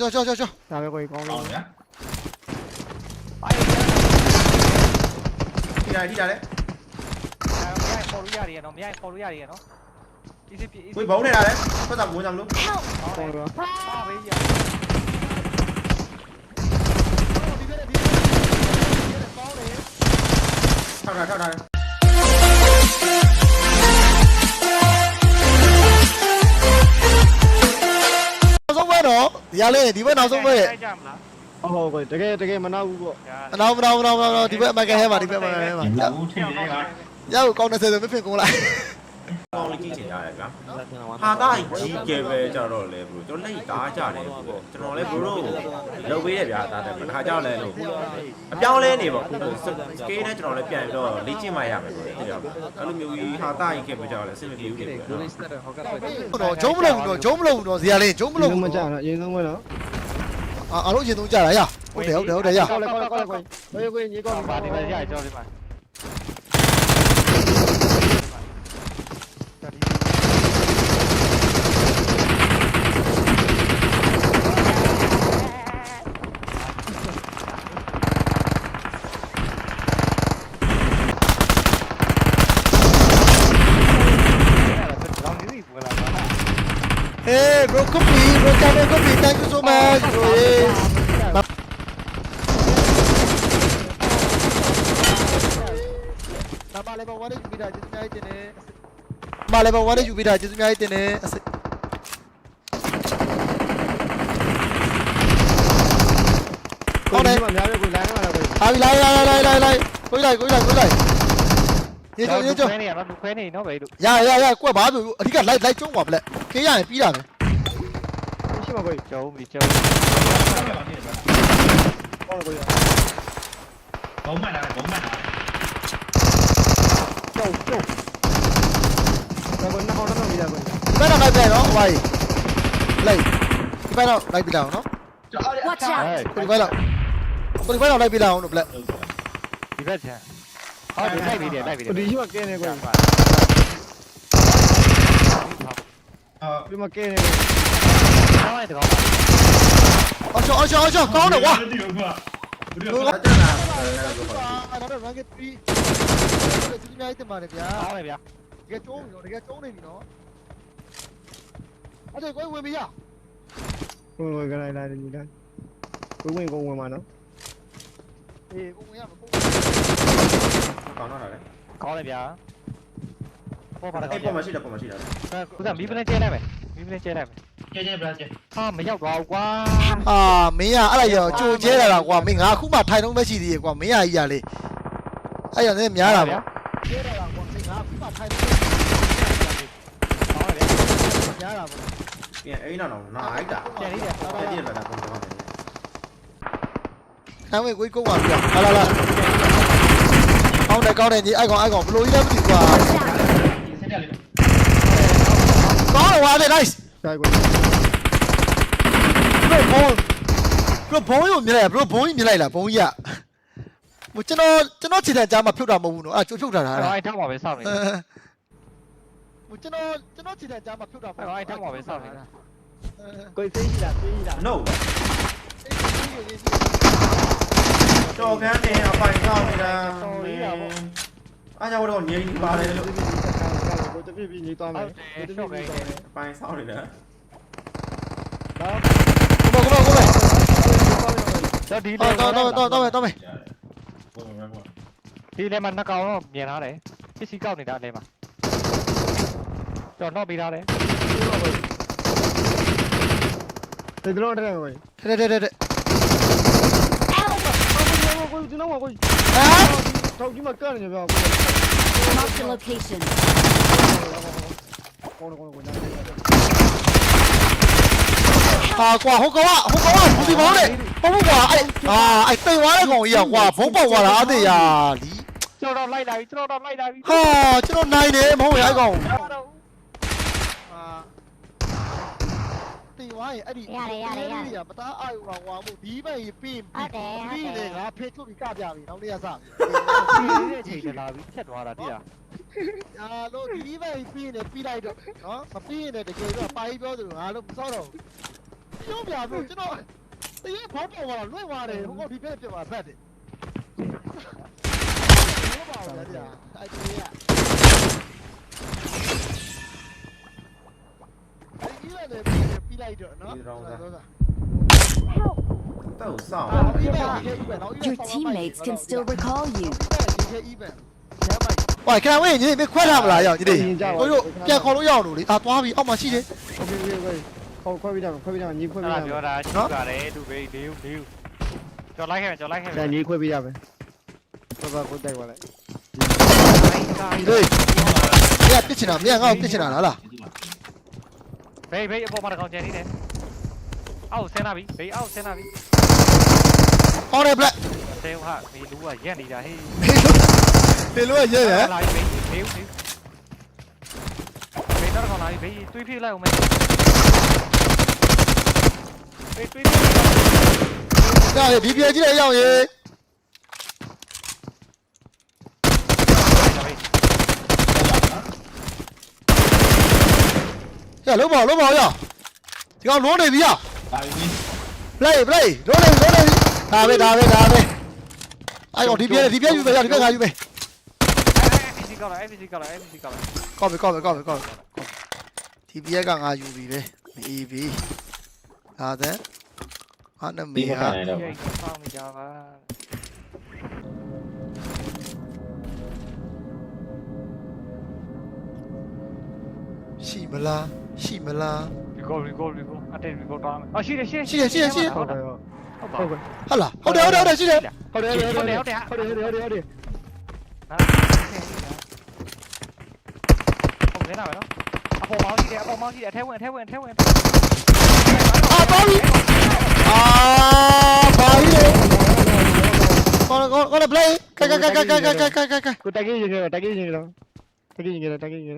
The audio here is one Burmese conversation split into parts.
ချောချောချောချောချောဒါပဲကိုကြီးကောင်းကောလို့င်းဗျာပါရရထိတာထိတာလေခေါ်လို့ရတယ်နော်မရခေါ်လို့ရတယ်နော်ဒီစီပြေဝေးဘုံနေတာလေဖတ်တာမိုးကြမလို့ Help! ကောင်းလို့ပါဘေးရထောက်တာထောက်တာလေ နောက်ဆုံးပဲတော့ဒီရလေးဒီဘက်နောက်ဆုံးပဲတိုက်ကြမလားဟုတ်ဟုတ်ကိုတကယ်တကယ်မနာဘူးပေါ့အနောက်မနောက်မနောက်မနောက်ဒီဘက်အမကန်ဟဲမှာဒီဘက်အမကန်ဟဲမှာဒီဘူးထင်တယ်ကရအောင်ကောင်း30ဆိုမဖြစ်ကုန်လို က်ကောင်းလေးကြည့်ချင်ရတယ်ဗျာဟာသားကြီးကဲပဲကြတော့လေဘရိုကျွန်တော်လက်သားကြတယ်ဘရိုကျွန်တော်လည်းဘရိုလုတ်ပေးရဗျာသားတယ်တစ်ခါကြောက်လဲလို့အပြောင်းလဲနေပေါ့စကေးနဲ့ကျွန်တော်လည်းပြန်ပြီးတော့လေ့ကျင့်မှရမယ်ဘရိုတကယ်အဲ့လိုမျိုးကြီးဟာသားကြီးကဲပဲကြတော့လဲအဆင်မပြေဘူးလေဘရိုတော့ဂျုံးမလုံးဘူးတော့ဂျုံးမလုံးဘူးတော့ဇီယာလေးဂျုံးမမလုံးလုံးဘူးမကြတော့တော့အရင်ဆုံးပဲနော်အားလုံးရင်သုံးကြတာရဟုတ်တယ်ဟုတ်တယ်ဟုတ်တယ်ရကောင်းလေကောင်းလေကောင်းလေကိုကြီးကိုကြီးညီကောင်းပါဒီပဲရကြောဒီမှာဟေး 예, 로 커피, 로 짜네 커피, 땡큐 소만. 예. Male bawa ni jubi dah, jadi saya tene. Male bawa ni jubi dah, jadi saya tene. Con này. À, bị lại, lại, lại, lại, lại, lại. Cúi lại, cúi lại, cúi lại. တယ် မများပဲကိုလိုင်းမှာတော့ကို အာပြီလိုက်လိုက်လိုက်လိုက်လိုက်ကိုလိုက်ကိုလိုက်ကိုလိုက်ရေချိုရေချို နေရတော့လူခွဲနေနော်ဘေးတို့ ရရရကွက်ပါပြီအဓိကလိုက်လိုက်ကျုံးပါဗလက်ခေးရရင်ပြီးတာမယ် ရှိမှာကိုကြီး ကျုံပြီကျုံ ကောင်းလေကိုကြီး ဘုံမှန်တာဘုံမှန်တာ ကျုပ်ကျုပ်ဒါကနောက်တော့ပြီးတာကို ဒီဘက်တော့လိုက်ပြန်နော်ဟိုပါလိုက်ဒီဘက်တော့လိုက်ပြီးတာအောင်နော် Watch out! ဒီဘက်တော့ဒီဘက်တော့လိုက်ပြီးတာအောင်လို့ဗလက် ဒီဘက်ချမ်း あでないでいいでないでいいで。今けねこれ。今けね。Nói thì không. Này kìa. Có này kìa. Cái này nó. Ở đây có người bị à? Rồi cái ကျုံးနေပြီနော်အဲ့ဒါကိုဝင်ပြီရကိုကိုကလိုက်လာတယ်ညီလားကိုဝင်ကိုဝင်မှာနော်အေးကိုဝင်ရမယ်ကိုကောင်းတော့တာလေကောင်းလိုက်ဗျာပေါ်ပါတော့အဲ့ပေါ်မှာရှိတယ်ပေါ်မှာရှိတယ်ခုကမီးပနဲ့ကျဲလိုက်မယ်မီးပနဲ့ကျဲလိုက်မယ်ကျဲကျဲဗလာကျဲဟာမရောက်တော့ကွာအာမင်းကအဲ့ဒါရောကြိုကျဲလာတာကွာမင်းငါအခုမှထိုင်တော့မရှိသေးရေကွာမင်းရကြီးရလေအဲ့ရနေများတာဗျာကျဲလာတာကွာမင်းငါအခုမှထိုင်တော့ဆောင်းလိုက်ဗျာများတာပေါ့ပြန်အဲ့နောက်တော့နာအိုက်တာကျဲလေးတယ်ကျဲကျဲဗလာကောင်းကောင်းတယ်ခံဝင်ကိုကိုပါဗျာလာလာလာကောင်းတယ်ကောင်းတယ်ညီအဲ့ကောင်အဲ့ကောင်ဘလို့ကြီးလဲမသိဘူးကွာ Watch out! ကောင်းတယ်ဝါလေ Con này con này thì anh còn anh còn lối đấy thì quả. Có rồi qua đây đây. Rồi bố. Rồi bố rồi mình này rồi bố mình này là bố gì ạ? Một chân nó chân nó chỉ là chả mà phiêu đà mà bù nó. À chỗ phiêu đà là. À. Anh thắc bỏ về sau này. Một chân nó chân nó chỉ là chả mà phiêu đà. Rồi anh thắc bỏ về sau này. Coi gì là gì là. No. က်ပါပဲစောင့်နေတာကိုသိရှိတာသိရှိတာ no တော်ကန်းနေအပိုင်ဆောင်နေတာအားကြောင့်တော့ငြိမ်းပါတယ်လို့ကိုတပြည့်ပြည့်ညီသွားမယ်တပြည့်ပြည့်ညီသွားမယ်အပိုင်ဆောင်နေတာကိုမကိုမကိုမတော့ဒီတော့တော့တော့တော့တော့တော့မယ်ဒီထဲမှာနှစ်ကောင်တော့မြင်ထားတယ်ပစ္စည်းကောက်နေတာအဲ့ထဲမှာတော့တော့ပေးထားတယ်ဒီတော့တဲ့ကိုကြီးတဲ့တဲ့တဲ့ကိုကြီးကျွန်တော် 有技能往过。啊！操你妈干了你不要！我的 location。好了好了，滚蛋！啊！哇，好高啊，好高啊！不是的，跑不过哎啊哎，对我来讲，哎呀，哇，跑不过了，阿呀，你。知道到哪里？知道到哪里？哈，知道哪里？跑不过来。 က်လာပြီကျွန်တော်တော့လိုက်လာပြီဟာကျွန်တော်နိုင်တယ်မဟုတ်ရအဲ့ကောင်ဟာတိတ်သွားရင်အဲ့ဒီရပတာအာယူကကွာမို့ဒီဘက်ကြီးပြီးဟုတ်တယ်ဟုတ်ပြီးတယ်လေငါဖေးထုတ်ပြီးကပြပြီနောက်နေ့ကစဒီနေ့ချိန်လာပြီဖြတ်သွားတာတိလားအာလို့ဒီဘက်ကြီးပြီးနေပြီးလိုက်တော့နော်မပြီးရင်တကယ်တော့ပါကြီးပြောသလိုငါလို့မစောတော့ဘူးပြောပြလို့ကျွန်တော်တရေဘောပေါ်လာလွင့်သွားတယ်ဟိုကဒီဘက်ပြပါဖက်တယ်ဘောပေါ်လာတယ်အဲ့ဒီက လည်းပြီးလိုက်တော့နော် တော့စောင့် Your teammates can still recall you. ဝိုင်ခဏဝေးညီမခွဲလာမလားရောက်ညီလေးကိုတို့ပြန်ခေါ်လို့ရအောင်လို့လေအာသွားပြီအောက်မှာရှိတယ် โอเคโอเคโอเคခေါ်ခွဲပြီးတော့ခွဲပြီးတော့ညီခွဲ အဲ့ ပြီး ဒါ တော့ ပြောတာရှိပါတယ်လူဘေးလေးဦးလေးဦးကြော်လိုက်ခဲ့ကြော်လိုက်ခဲ့ ဒါညီခွဲပြီးရမယ်ဘာဘာကိုတိုက်ပါလိုက် ညီလေးမင်းကပြစ်ချင်တာမင်းကငါ့ကိုပြစ်ချင်တာလားလား ဘေးဘေးအပေါ်မှာကောင်ကျန်နေတယ်အောက်ဆင်းလာပြီဘေးအောက်ဆင်းလာပြီဟောတယ်ဘလက်တဲဟာဘေးလူကရက်နေတာဟေးဖေလို့ရဲရဲလာပြီဘေးဘေးဘေးဘေးတော့ကောင်လာပြီဘေးတွေးပြလိုက်အောင်မယ်ဘေးတွေးပြလိုက်ဒါဒီပြေကြီးလည်းရော 야 로버 로버 야 이거 로네 비야 플레이 플레이 로네 로네 다음에 다음에 다음에 아이고 리비야 리비야 유배 야 리비야 가 유배 FG 가라 FG 가라 FG 가라 까비 까비 까비 까비 리비야가 가 유비래 이비 아데 하는 미야 미야가 시발라 ရှိမလားရှိမလား ဒီကောဒီကောဒီကောအတက်ဒီကောတောင်းမယ်အော်ရှိတယ်ရှိတယ် ရှိတယ်ရှိတယ်ရှိတယ် ဟုတ်တယ် ဟုတ်ပါ ဟုတ် ဘူး ကဲ့ ဟာလားဟုတ်တယ်ဟုတ်တယ်ဟုတ်တယ်ရှိတယ် ဟုတ်တယ်ဟုတ်တယ်ဟုတ်တယ်ဟုတ်တယ်ဟုတ်တယ်ဟုတ်တယ်ဟုတ်တယ် ဟုတ်တယ်နော်အပေါ်မောင်းရှိတယ်အပေါ်မောင်းရှိတယ်အထဲဝင်အထဲဝင်အထဲဝင် အာတော်ပြီအာဘာကြီးလဲကောကောကော play ကကကကကကကကကက ကိုတက်ကြီးရင်ကတော့တက်ကြီးရင်ကတော့တက်ကြီးရင်ကတော့တက်ကြီးရင်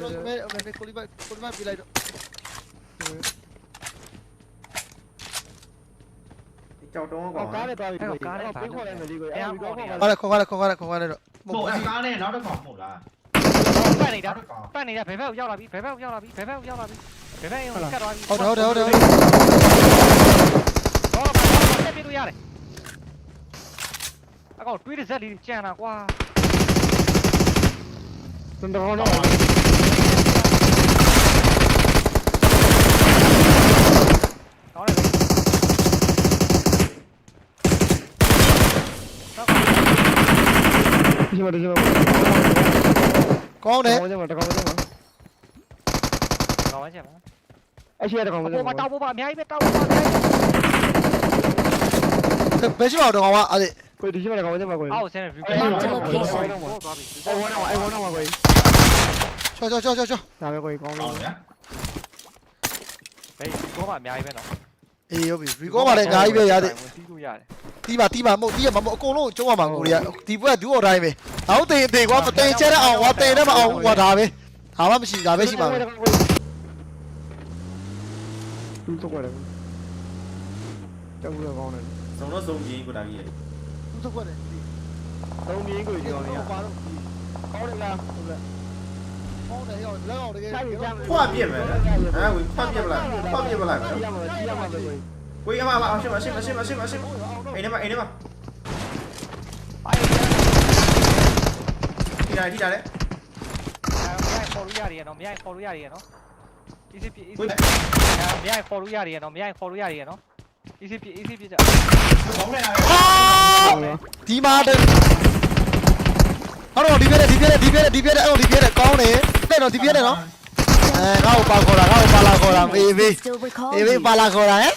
ကိုလီပါကိုလီပါပြလိုက်တော့ကြောက်တုံးကွာကားနဲ့သွားပြီကားနဲ့ဖိခေါ်လိုက်မယ်ဒီကိုအဲဒီကောက်ဟာလေခေါ်ခေါ်လေခေါ်ခေါ်လေခေါ်ခေါ်လေတော့ဟိုအကားနဲ့နောက်တစ်ကောင်မဟုတ်လားပတ်နေတာနောက်တစ်ကောင်ပတ်နေတာဘယ်ဘက်ရောက်လာပြီဘယ်ဘက်ရောက်လာပြီဘယ်ဘက်ရောက်လာပြီဘယ်ဘက်ရောကတ်သွားပြီဟုတ်တယ်ဟုတ်တယ်ဟုတ်တယ်တော့ဘာလို့တက်ပြလို့ရတယ်အကောင်တွေးတဲ့ဇက်လေးကြံတာကွာတွန်တော်တော့ ကောင်းတယ် ဒီမှာဒီမှာကောင်းတယ်ကောင်းတယ်တကောင်တယ်ကောင်းပါချက်ပါအရှိရတကောင်အတယ်ပေါ်မှာတောက်ဖို့ပါအများကြီးပဲတောက်ဖို့ပါအများကြီးဘယ်ရှိမှာတော့ကောင်းပါအဲ့ဒီကိုဒီရှိမှာတကောင်တယ်မှာကိုအောက်ဆင်းရ review အဲ့ Marked a location. သွားပြီအဲ့ဝနာအဲ့ဝနာမှာကိုချောချောချောချောချောဒါပဲကိုကောင်းဟောလို့ဗျာဘယ်ကောပါအများကြီးပဲနော် အေးဟုတ်ပြီရီကောပါလေအများကြီးပဲရတဲ့တီးလို့ရတယ်တီးပါတီးပါမဟုတ်တီးရမှာမဟုတ်အကုန်လုံးကျုံးရမှာကိုရီးယားဒီဘက်ဒူအော်တိုင်းပဲနောက်တေးတေးကွာမတေးချဲတဲ့အောင်ကွာတေးတဲ့မအောင်ကွာဒါပဲဒါမှမရှိဒါပဲရှိမှာပဲသူ့တော့ကွာတယ်တောက်လို့ကောင်းတယ်စုံတော့စုံကြီးကိုတာကြီးသူတို့ကွက်တယ်သုံးမြင်းကိုကြောင်းနေရပါတော့ကောင်းတယ်လားဟုတ်လား ကောင်းတယ်ရောလက်အောင်တကယ်ခွပြစ်မယ်ဟမ်ဝင်ခွပြစ်ပလိုက်ခွပြစ်ပလိုက်မယ်ရမှာရမှာပဲကိုကိုရမမအောင်ရှင်းမရှင်းမရှင်းမရှင်းမရှင်းအိမ်ထဲမှာအိမ်ထဲမှာထိတာထိတာလေအဲမရိုက်ခေါ်လို့ရတယ်နော်မရိုက်ခေါ်လို့ရတယ်နော် easy ပြ easy ကိုအဲမရိုက်ခေါ်လို့ရတယ်နော်မရိုက်ခေါ်လို့ရတယ်နော် easy ပြ easy ပြကြဘောင်းနေတာအာဒီမှာတဲ့ဟုတ်တော့ဒီပြတဲ့ဒီပြတဲ့ဒီပြတဲ့ဒီပြတဲ့အဲ့ဒီပြတဲ့ကောင်းတယ် တယ်နော်ဒီပြတယ်နော်အဲငါ့ကိုပါခေါ်တာငါ့ကိုပါလာခေါ်တာမေးမေးမေးမေးပါလာခေါ်တာဟဲ့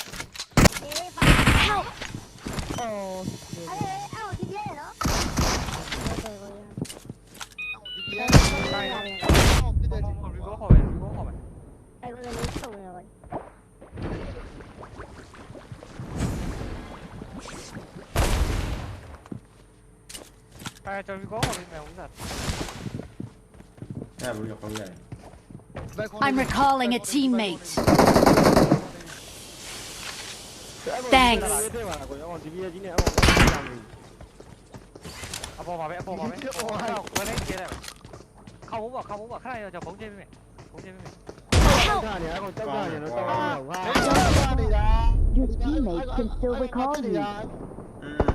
哎，这是搞好的没？我咋？I'm recalling a teammate. Thanks. တဲ့ပါကိုရောဒီပြကြီးနဲ့အောက်ကိုနေအပေါ်ပါပဲအပေါ်ပါပဲဟိုဝယ်လိုက်ကျဲတယ်ခေါင်းဘောပါခေါင်းဘောပါခဏရကျွန်တော်ဘုံကျဲပေးမယ်ဘုံကျဲပေးမယ်တောက်တာနေအကောင်တောက်တာနေတော့တောက်တာဟာ Your teammates can still recall you. อืม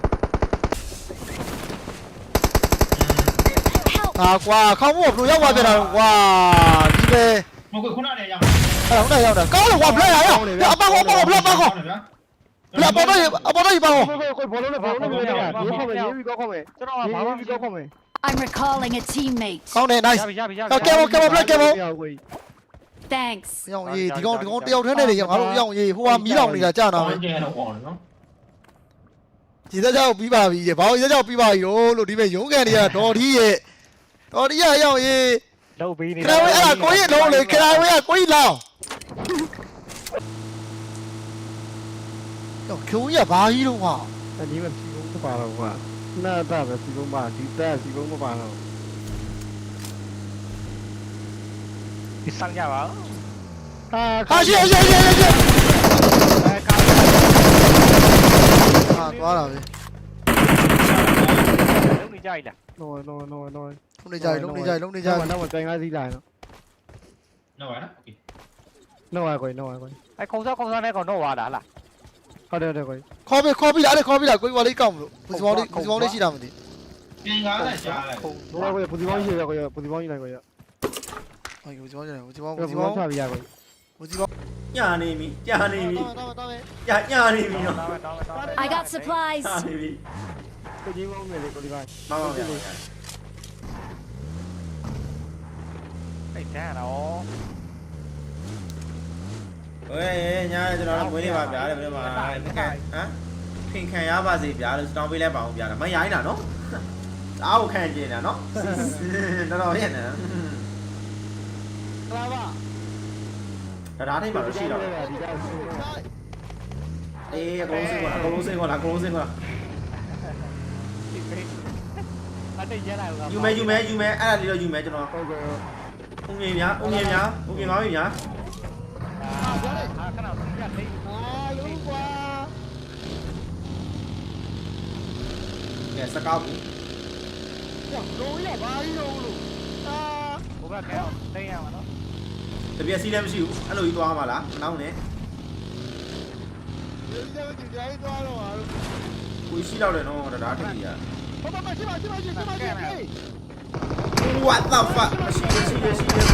ဟာကွာခေါင်းမို့ဘယ်လိုရောက်သွားပြန်တာလဲကွာဒီပဲမဟုတ်ခုနနဲ့ရအောင်အဲ့ဟုတ်တယ်ရောက်တယ်ကောင်းတယ်ကွာဘလက်ရရအပေါက်အပေါက်ဘလက်ပေါက်ကောဗျာဘလက်ပေါက်တော့အပေါက်တော့ပေါက်ကောကိုကိုဘောလုံးနဲ့ဘောလုံးနဲ့ပြောတာဒီခေါ်မယ်ရေးပြီးတော့ခေါ်မယ်ကျွန်တော်ကဘာမှမရေးပြောပြီးတော့ခေါ်မယ် I'm recalling a teammate. ကောင်းတယ် nice ရပြီရပြီရကဲပြီဘောကဲဘောဘလက်ကဲဘောကို Thanks. ရောင်ရေးဒီကောင်ဒီကောင်တယောက်ထဲနဲ့လေငါတို့ရောင်ရေးဟိုကမီးလောင်နေတာကြာနာမယ်ကျဲတော့အောင်နော်ဒီသက်ကြောက်ပြီးပါပြီဘာလို့ဒီသက်ကြောက်ပြီးပါပြီလို့ဒီမဲ့ရုံးကန်တွေကဒေါ်ဒီရဲ့ ဒေါ်ဒီရရောင်ရေး လုံးပေးနေ ခရဝဲအဲ့ကိုကြီးလုံးလေခရဝဲကကိုကြီးလောင်တော့ကျုံးရဘာကြီးတော့ဟာ အဒီမှာစီကုန်းမပါတော့ကွာနာတာပဲစီကုန်းပါဒီတက်စီကုန်းမပါတော့ ဒီစမ်းကြပါ ဟာ ဟာရှေ့ရှေ့ရှေ့ရှေ့ အဲကား ဟာသွားတာပဲ လုံးနေကြိုက် လားနော်နော်နော်နော်လုံးနေကြလုံးနေကြလုံးနေကြတော့တော့တိုင်ကားစီးလာနော်နော်ဗျာနော်ကွယ်နော်ကွယ်အဲခုံစားခုံစားနဲ့ကောင်တော့ဝါတာလားဟုတ်တယ်တယ်ကွယ်ခေါ်ပြီခေါ်ပြီလားအဲ့ခေါ်ပြီလားကိုကြီးဝါလေးကောက်မလို့ပူစမောင်းလေးပူစမောင်းလေးရှိတာမသိပြင်ကားနဲ့ကြားလိုက်ဘောကွယ်ပူဒီပေါင်းရှိရကွယ်ပူဒီပေါင်းရှိလိုက်ကွယ်ဟုတ်ကဲ့ပူစမောင်းကျတယ်ပူစမောင်းပူပူဒီစပေါမောင်းင်းချပြရကွယ်ပူစမောင်းညာနေပြီညာနေပြီတော့တော့တော့ညာညာနေပြီနော်တော့တော့တော့ I got supplies. ညာနေပြီပူဒီပေါင်းမယ်လေပူဒီပေါင်းမမဗျာ အဲ့တန်းတော့ဟဲ့ညာကျွန်တော်တို့မွေးနေပါဗျာတဲ့ဘယ်မှာဟမ်ခင်ခံရပါစေဗျာလို့တောင်းပေးလိုက်ပါအောင်ဗျာမရိုင်းတာနော်အားကိုခံကျင်တာနော်တော်တော်ရဲ့နော်လာပါတရားထိပ်မှာတော့ရှိတော့ဒီကအေးအကုန်စင်းကွာအကုန်စင်းကွာလားအကုန်စင်းကွာဒီပေးအတေးရလာတော့ယူမဲယူမဲယူမဲအဲ့ဒါလေးတော့ယူမဲကျွန်တော်ဟုတ်ကဲ့ ဦးမြင်များဦးမြင်များဦးမြင်ပါပြီများဟာခဏပြတ်သေးအာလုံးကွာကဲစကောက်ဘူးလုံးရဘာကြီးတော့လို့အာဘုရားကဲတင်းရမှာနော်တပြက်စီးလည်းမရှိဘူးအဲ့လိုကြီးသွားမှာလားမနောက်နဲ့ဒီလိုကြည့်ကြိုင်းသွားတော့ဟာကိုရှိတော့တယ်နော်တရားထိပ်ကြီးကဘာမှမရှိမရှိမရှိမရှိမရှိ What the fuck? Machine gun, machine gun, machine gun.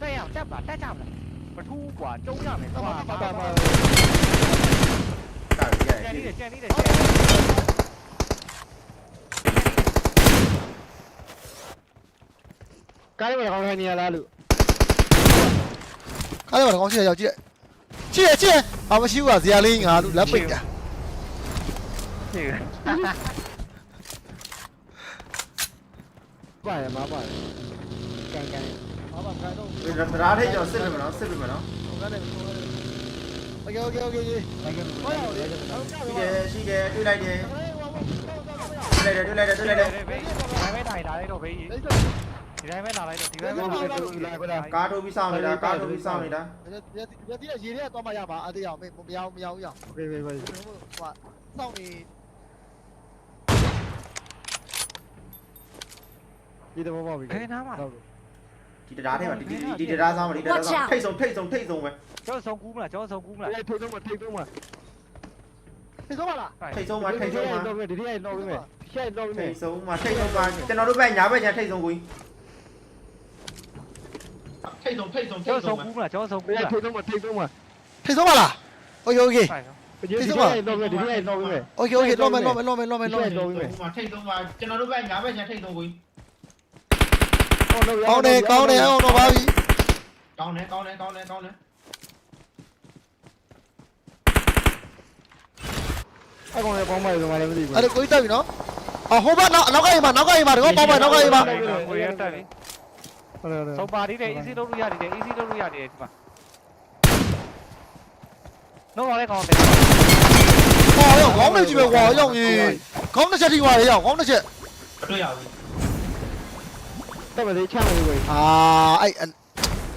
这样站不了，再站不了。不出广州让人话，咱们建立的建立的建立的。ကားတွေကောင်းခိုင်းနေရလားလို့ကားတွေကောင်းရှိရရောက်ကြည့်ကြည့်ကြည့်ဘာမရှိဘူးကဇာလေးငါလို့လက်ပိတ်တာဒီက 마바야 마바 깡깡 마바 가도 라레 저 쓰면 나 쓰면 나 가네 오케이 오케이 오케이 오케이 시계 시계 đưa lại đi đưa lại đi đưa lại đi đưa lại đi cái này đã đấy rồi bị thì ra mới nào đấy thì ra mới nào đấy cá đô bị sao này đã cá đô bị sao này đã giờ giờ giờ gì đấy tao mà nhà bà à thì giờ mình một nhau nhau nhau ok ok ok 哇，少你。 ဒီဒီရေထဲတော့မှရမှာအသေးအောင်မမရအောင်မရအောင်ရအောင် โอเคပဲပဲ ဟိုစောင့်နေ ဒီတော့ပေါ့ပြီ ဘယ်နားမှာ ဒီတရားထိပ်မှာဒီဒီဒီတရားဆောင်မှာဒီတရားဆောင်ထိတ်ဆုံးထိတ်ဆုံးထိတ်ဆုံးပဲ ကျောင်းဆောင်ကူးမလားကျောင်းဆောင်ကူးမလား ထိတ်ဆုံးမထိတ်ဆုံးမ ဒီဆုံးပါလား ထိတ်ဆုံးမှာထိတ်ဆုံးမှာ တော့ဒီနေ့တော့ပြီရှက်တော့ပြီ ထိတ်ဆုံးမှာထိတ်ဆုံးမှာကျွန်တော်တို့ဘက်ညာဘက်ညာထိတ်ဆုံးကို ထိတ်ဆုံးထိတ်ဆုံးထိ ကျော တ် င်းဆောင် ဆုံး ကူးမလားကျောင်းဆောင်ကူး ဘယ် မလား ထိတ်ဆုံးမထိတ်ဆုံးမ ထိဆုံးပါလားโอเคโอเค ဆိုင်နော် ဒီနေ့တော့ပြီဒီနေ့တော့ပြီ โอเคโอเคလောမယ်လောမယ်လောမယ်လောမယ်လောမယ် ထိတ်ဆုံးမှာထိတ်ဆုံးမှာကျွန်တော်တို့ကညာဘက်ညာထိတ်ဆုံးကို ကော င်းတယ်ကောင်းတယ်အောင်တော့ပါပြီကောင်းတယ်ကောင်းတယ်ကောင်းတယ်ကောင်းတယ်အကောင်လည်းပေါင်းပါလို့မလည်းမသိဘူးအဲ့ဒါကိုကြီးတက်ပြီနော်အော်ဟိုဘက်နောက်နောက်ကအိမ်မှာနောက်ကအိမ်မှာတကောပေါက်ပါနောက်ကအိမ်မှာကိုရတက်လေဟုတ်တယ်ဟုတ်တယ်ဆုံးပါသေးတယ် easy လုပ်လို့ရတယ် easy လုပ်လို့ရတယ်ဒီမှာတော့လည်းကောင်းတယ်ဟောရောခေါင်းနဲ့ကြည့်ပဲကွာရောက်ကြီးခေါင်းတစ်ချက်ထိသွားတယ်ရောက်ခေါင်းတစ်ချက်မတွေ့ရဘူး တက်ပါသေးချမ်းမယ်ကိုအာအဲ့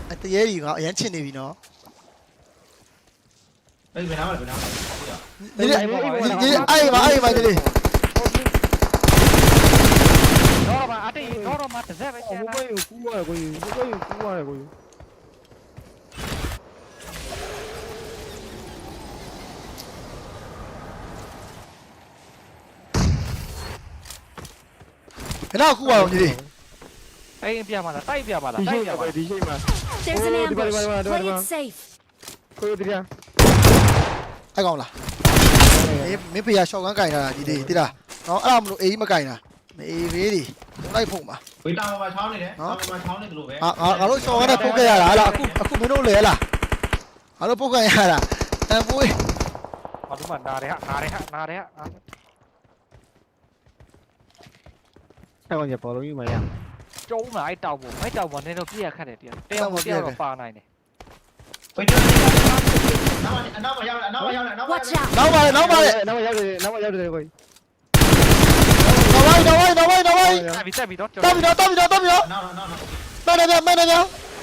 အဲ့တရေကြီးကအရန်ချစ်နေပြီနော်ဘယ်ဘယ်နားမလဲဘယ်နားမလဲတွေ့ရဒီလေဒီအဲ့မှာအဲ့မှာဒီလေတော့မှအတေးတော့မှတစ်စက်ပဲဟိုကျန်ဘတာက်ကိုကူးရတယ်ကိုဟိုဘက်ကိုကူးရတယ်ကိုခဏခုပါအောင်ကြီး Tayin bir amada, tayin bir amada, tayin bir amada. DJ mà. There's an ambush. Play it safe. Cô đi ra. Anh còn là. Em mấy pia sau gắng cày là gì đi tí là. Nó làm độ ý mà cày nè. Mẹ vế đi. Đây phụng mà. Quý tao mà cháu này đấy. Tao mà cháu này lũ vé. À à à lỗi sau cái này phụng cái là là cũng cũng mới nô lệ là. À lỗi phụng cái là. Em vui. Mà đúng mà đà đấy ạ, đà đấy ạ, đà đấy ạ. Sao còn nhập vào lối như mày à? ခဲ့ရတာအမ်ပွေး ဟောဒီမှာနားရဲဟာနားရဲဟာနားရဲဟာ အဲ့ကောင်ကြီးပေါ်လို့ယူမရ ကျုံးလာအဲ့တောက်ပေါ်အဲ့တောက်ပေါ်နည်းတော့ပြည့်ရခတ်တယ်တရားတရားပေါ်တရားတော့ပါနိုင်တယ် ဝေးတယ်နားမအနားမရောက်အနားမရောက်အနားမ Watch ရောက် out. နောက်ပါလေနောက်ပါလေ နောက်ရောက်တယ်နောက်ရောက်တယ်ကို နောက်ဝိုင်းနောက်ဝိုင်းနောက်ဝိုင်းနောက်ဝိုင်း တက်ပြီတက်ပြီတော့ တောက်ပြီတော့တောက်ပြီတော့တောက်ပြီတော့ နားနားနား မနေကြမနေကြ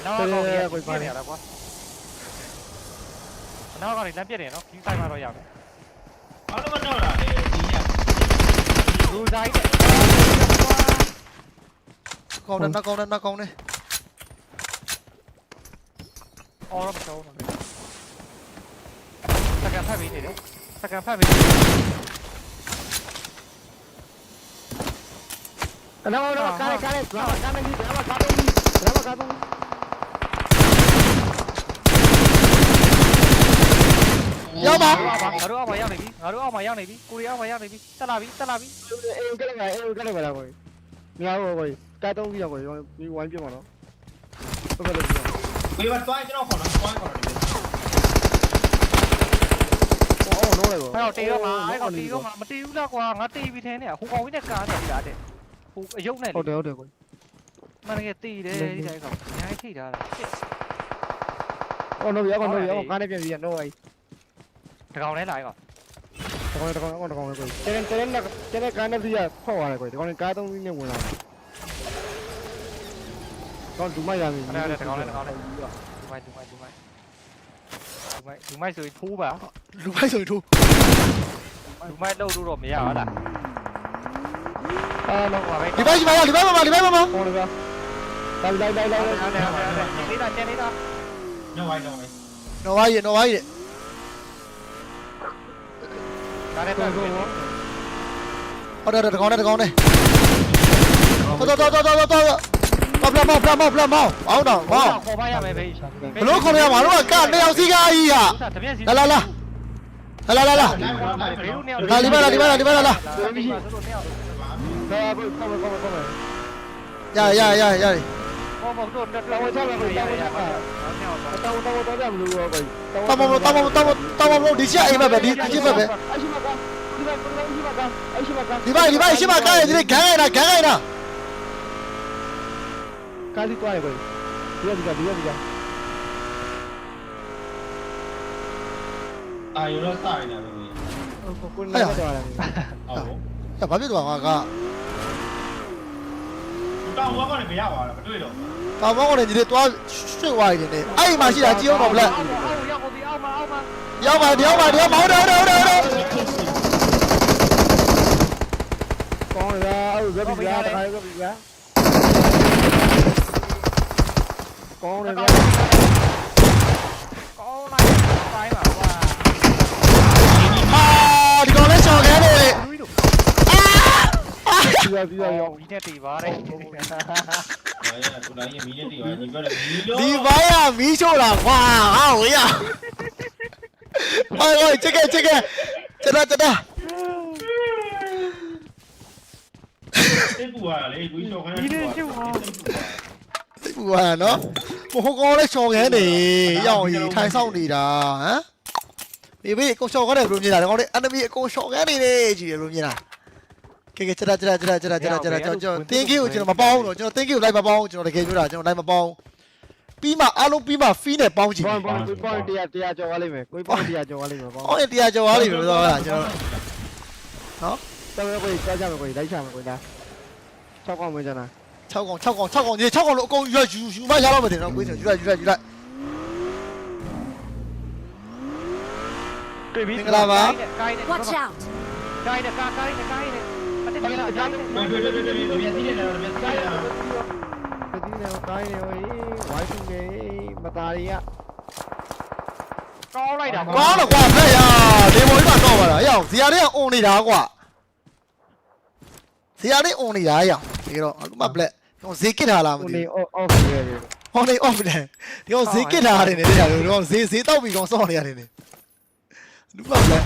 နောက်တော့ပြည့်ရတာကွာနောက်ကနေလမ်းပြည့်တယ်နော်ခင်းဆိုင်မှာတော့ရမယ် ဘာလို့မတော့တာလဲဒီရ လူဆိုင်တဲ့ ကောင်း con lên, nó con lên, nó con đi. O nó bật trâu sao Sakran phải bị gì đấy? Sakran phải bị. Đâu đâu, cá này cá này, lá vào cá bên đi, lá vào cá bên đi, lá vào cá bên. Yo bang. Aduh apa yang ini? Aduh apa yang ini? Kuliah apa yang ini? Telabi, telabi. Eh, kalian nggak? Eh, kalian nggak apa? Nggak apa, boy. က်နေပြီကိုရီးယားမှာရောက်နေပြီတက်လာပြီတက်လာပြီအေးကလည်းအေးကလည်းပါလားကိုငါ့ကိုကိုကားတုံးပြီးတော့ကိုဒီဝိုင်းပြမှာနော်ဟုတ်ကဲ့လို့ဝေးပါတွိုင်းကျွန်တော်ခေါ်တော့တွိုင်းခေါ်တော့ဒီအော်နော်လေကိုဟဲ့တော့တေတော့မှာအဲ့ကောင်တေတော့မှာမတေဘူးလားကွာငါတေပြီးထဲနဲ့ဟိုကောင်ကြီးနဲ့ကားနေပြီလားတဲ့ဟိုအယုတ်နဲ့ဟုတ်တယ်ဟုတ်တယ်ကိုမနက်ကတေတယ်ဒီတိုင်းကောင်အများကြီးထိထားတာအော်နော်ရောက်တော့ရောက်ကားနေပြန်ပြီးတော့အေးတကောင်လဲလာကောင်တကောင်တကောင်တကောင်ကိုကျန်ကျန်ကျန်ကားနေပြီးဖောက်ရတယ်ကိုဒီကောင်ကားတုံးပြီးနဲ့ဝင်လာတော့ Con chúng mày làm gì? Đây, đây, thằng con đây, thằng con đây. Chúng mày, chúng mày, chúng mày. Chúng mày, chúng mày rồi thu bảo. Ờ, chúng mày rồi thu. Chúng mày đâu đâu rồi mày à đã. À, lâu quá mày. Đi bay, đi bay, đi bay mà, đi bay mà. Không được đâu. Đây, đây, đây, đây. Đây, đây, đây. Đi ra, đi ra. No way, no way. No way, no way. Đây, đây, đây. Ở ờ, đây, đây, con đây, con đây. Thôi, thôi, thôi, thôi, thôi, thôi. ဒူမရပြီအဲ့ဒါတကောင်လဲတကောင်လဲဒီမိုက်ဒီမိုက်ဒီမိုက်ဒီမိုက်ဒီမိုက်ဆိုရင်ထိုးပါလူပိုက်ဆိုရင်ထိုးဒီမိုက်လောက်လို့တော့မရဘူးလားအာနော်ဟိုပါပဲဒီဘက်ဒီဘက်ကဒီဘက်မှာဒီဘက်မှာဟောလေကလိုက်လိုက်လိုက်လိုက်ဟုတ်တယ်ဟုတ်တယ်နေတာကျန်နေတာညဝိုင်းတော့ဝိုင်းနော်ဝါကြီးနော်ဝါကြီးတဲ့ဒါနဲ့တော့ကိုဟုတ်တယ်တကောင်နဲ့တကောင်နဲ့တော်တော်တော်တော်တော်တော်ပပလမောပလမောပလမောအောင်တော့မောခေါ်ပါရမယ်ဘေးဘလို့ခေါ်ရမှာတော့ကနေအောင်စီကားကြီးဟာတပြက်စီလာလာလာလာလာလာတိုင်းမှာတိုင်းဘေးမှာတို့နေရာလာဒီဘက်လာဒီဘက်လာဒီဘက်လာလာဒါကိုကောင်းကောင်းကောင်းရရရရဘောဘောတို့တက်တော့ချပါဘူးရရရဟုတ်တယ်ဟုတ်တယ်တော့တော့တော့မလို့ကိုတမမတမမတမတမမလို့ဒီချက်အိမ်မှာပဲဒီဒီချက်ပဲပဲအရှိမကဒီဘက်ကိုရှိမကအရှိမကဒီဘက်ဒီဘက်ရှိမကားရဒီဂန်းရတာဂန်းရတာကာ လီတွားရကိုဒီကဒီကဒီကဒီကအာယူတော့စရနေပြီကိုနေတော့လာတယ်ဟုတ်ဘာဖြစ်သွားငါကတောင်းဘောကနေမရပါဘူးမတွေ့တော့တာမောင်းကနေဒီတွားရွှေ့သွားနေတယ်အဲ့မှာရှိတာကြည့်အောင်ပါဗလားအောက်အောက်ရောက်ပြီအောက်မှာအောက်မှာရောက်ပါဒီရောက်ပါဒီရောက်မောင်းတယ်ဟုတ်တယ်ဟုတ်တယ်ကောင်းရအောင်ရပြီလားတခါရပြီလား ကောင်းရကောကင်းလိုက်ပိုင်းပါကွာအာဒီကောင်လေးချော်ခဲနေလေလူတို့ပြီးပါပြီးပါရောဝီနဲ့တီပါတယ်အဲကိုတိုင်းရဲ့မီးနဲ့တီးပါဒီဘက်မီးလို့ဒီဘိုင်းကမီးချို့တာကွာဟာဝေးရဟိုဟိုချက်ကချက်ကကျွန်တော်ကျွန်တော်တိတ်ပူရလေကိုရှော့ခိုင်းဒီနေ့ တ်ပူသွားတာနော်မဟုတ်ကောလဲချော်ခဲနေရောင်ကြီးထိုင်ဆောင်နေတာဟမ်ဒီဘေးကိုချော်ခဲတယ်ဘလို့မြင်တာဒီကောင်လေး enemy အကုန်ချော်ခဲနေတယ်ကြည့်တယ်လို့မြင်တာကဲကဲကြရာကြရာကြရာကြရာကြရာကြရာကျွန်တော်တင်းကေးကိုကျွန်တော်မပေါအောင်တော့ကျွန်တော်တင်းကေးကိုလိုက်မပေါအောင်ကျွန်တော်တကယ်ပြောတာကျွန်တော်လိုက်မပေါအောင်ပြီးမှအားလုံးပြီးမှဖီးနဲ့ပေါင်းကြည့်ပေါင်းပေါင်းတရားတရားကြော်သွားလိမ့်မယ်ကိုပေါင်းတရားကြော်သွားလိမ့်မယ်ပေါင်းဟုတ်တရားကြော်သွားလိမ့်မယ်ဆိုတော့ကျွန်တော်နော်တော်တော်ကိုကြားကြမယ်ကိုလိုက်ချမယ်ကိုလား၆កောင်းဝင်ကြလား အကုန်ယူရယူယူမရတော့မတင်တော့ကိုကျွန်တော်ယူလိုက်ယူလိုက်ယူလိုက် တွေ့ပြီ မင်္ဂလာပါ ကိုင်းနဲ့ Watch out! ကိုင်းနဲ့ကာကိုင်းနဲ့ကိုင်းနဲ့မတက်ဘူးလားကိုင်းနဲ့ 对对对对对，这边这边来了，这边这边来了。 ပတိနေကိုင်းနေဝေးဝိုင်းနေမသားရီက ကောင်းလိုက်တာ ကောင်းတော့ကွာဖက်ရဒီမော်ကြီးကတော့ပါလားအေးအောင်ဇီယာလေးကအွန်နေတာကွာဇီယာလေးအွန်နေတာအေးအောင်ဒီတော့အခုမှဘလက် ဟိုဈေးကစ်ထားလားမကိုသိနေဘူးအော့အော့ရဲတယ်ဟောနေ off တယ်ဒီကောင်ဈေးကစ်ထားရတယ်နေတရားလို့ဒီကောင်ဈေးဈေးတောက်ပြီးကောင်စောင့်နေရတယ်နေလူပါဘလက်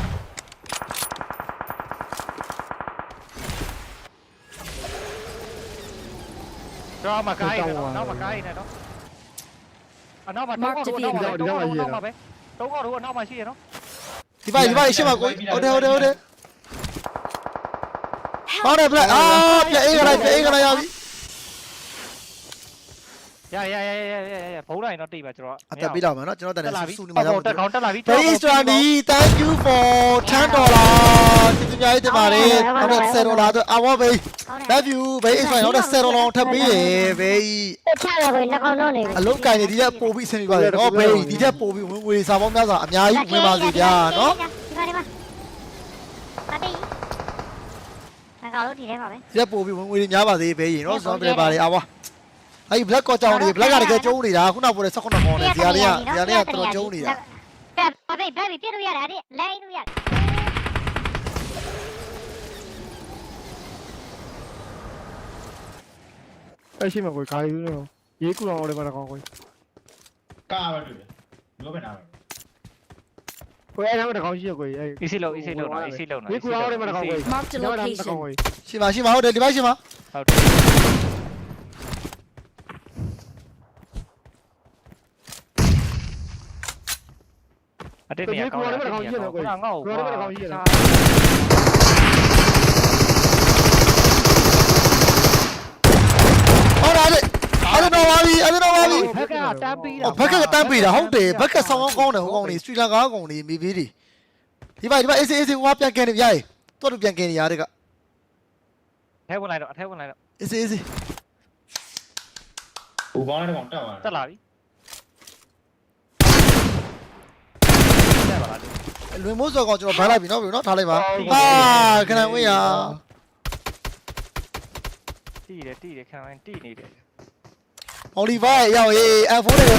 တော့မကိုင်းနဲ့တော့မကိုင်းနဲ့တော့အနောက်မှာတော့တော့တော့တော့ပဲတော့တော့တော့နောက်မှာရှိရနော်ဒီပါဒီပါရှင်းပါကိုဟုတ်တယ်ဟုတ်တယ်ဟုတ်တယ်ဟောတယ်ဘလက်အာပြအေးကြလိုက်ပြအေးကြလိုက်ရပြီ ရရရရရရဘုံတိုင်းတော့တိတ်ပါကျွန်တော်အသက်ပေးတော့မယ်နော်ကျွန်တော်တတက်န်လာတယ်ပြီစူနေတမှာတော့က်ခေါင်းတက်လာပြီ Very Strandi thank you for 10 dollar ဒီကြိုင်တင်ပါတယ်နောက်တော့10 dollar တော့အဝဘေး love you ဘေး Israel နောက်တော့10 dollar ထပ်ပေးတယ်ဘေးချရကိုနှကောင်တော့နေအလုံးကင်နေဒီတက်ပို့ပြီးအဆင်ပြေပါတယ်နော်ဘေးဒီတက်ပို့ပြီးဝင်ငွေစာပေါင်းများစွာအများကြီးဝင်ပါစေဗျာနော်ဒီပါဒီပါပါတိနှကောင်လို့ဒီထဲမှာပဲဒီတက်ပို့ပြီးဝင်ငွေများပါစေဘေးရေနော်ဆောင်းပြပါတယ်အဝ အဲ့ဒီ black ကောကြောင်းနေ black ကတကယ်ကျုံးနေတာခုနောက်ပေါ်တဲ့16ကောင်းနေဒီဟာလေးကဒီဟာလေးကတော်တော်ကျုံးနေတာကဲဘာပဲဘာပဲပြည့်လို့ရတာဒီလိုင်းလို့ရအဲ့ရှိမှာကိုကာရီဦးနော်ရေးကူတော်လေးမှာတော့ကိုကားပဲတွေ့တယ်လောပဲနာပဲကိုအဲ့နာမတကောင်ရှိရကိုအဲ့ easy လောက် easy လောက်နော် easy လောက်နော်ရေးကူတော်လေးမှာတော့ကိုရှိပါရှိပါဟုတ်တယ်ဒီဘက်ရှိပါဟုတ်တယ် အတက်နေကောင်းတယ်ကောင်းကြီးတယ်ကိုငါငါ့ကိုကောင်းကြီးတယ်ဟောလာလေအဲ့ဒါတော့ပါပြီအဲ့ဒါတော့ပါပြီဘက်ကတန်းပေးတာဘက်ကတန်းပေးတာဟုတ်တယ်ဘက်ကဆောင်းကောင်းတယ်ဟိုကောင်တွေစရီလန်ကာကောင်တွေမိပေးတွေဒီပါဒီပါအေးစေးအေးစေးဟိုကပြန်ကဲနေရည်တော်တော်ပြန်ကဲနေရတဲ့ကအထဲဝင်လိုက်တော့အထဲဝင်လိုက်တော့အေးစေးအေးစေးဟိုကောင်လည်းတော့တက်သွားတယ်တက်လာပြီ လွင်မိုးစော်ကောင်ကျွန်တော်ဗန်းလိုက်ပြီနော်ပြီနော်ထားလိုက်ပါအာခဏဝေးရတီးတယ်တီးတယ်ခံဝင်တီးနေတယ်အော်လီဗာရဲ့ရောက်ရေးအဖိုးနဲ့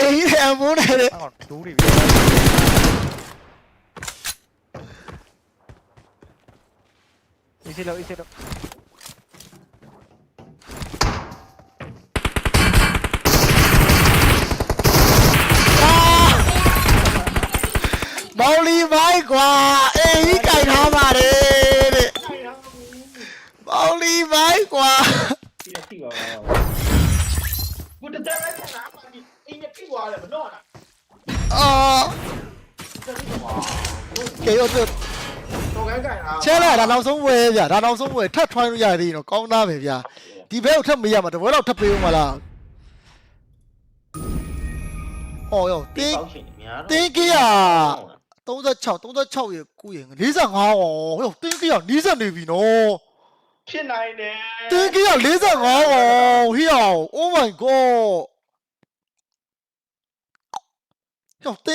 အေးအဖိုးနဲ့အဲ့ကောင်ဒူးတွေပြီ easy လို့ easy လို့ လီဗိုက်ကွာအေးကြီးကြိုင်ထားပါတယ်တဲ့မောင်လီဗိုက်ကွာ 这个屁股。我这在外干啥嘛？你哎呀屁股了，不闹了。 အော်ကဲရောတော့ 都该干啥？ ချဲလာတာနောက်ဆုံးဝဲဗျာဒါနောက်ဆုံးဝဲထပ်ထွိုင်းလို့ရသေးရင်တော့ကောင်းသားပဲဗျာဒီဘဲကိုထပ်မေးရမှာတပွဲတော့ထပ်ပေးဦးမလားဟောရောတင်း တင်းကြီးอ่ะ 36 36ရေ9ရေ45哦ဟိုတင်းကြီးက40နေပြီနော်ဖြစ်နိုင်တယ်တင်းကြီးက45哦ဟီယော Oh my god ဟိုတင်း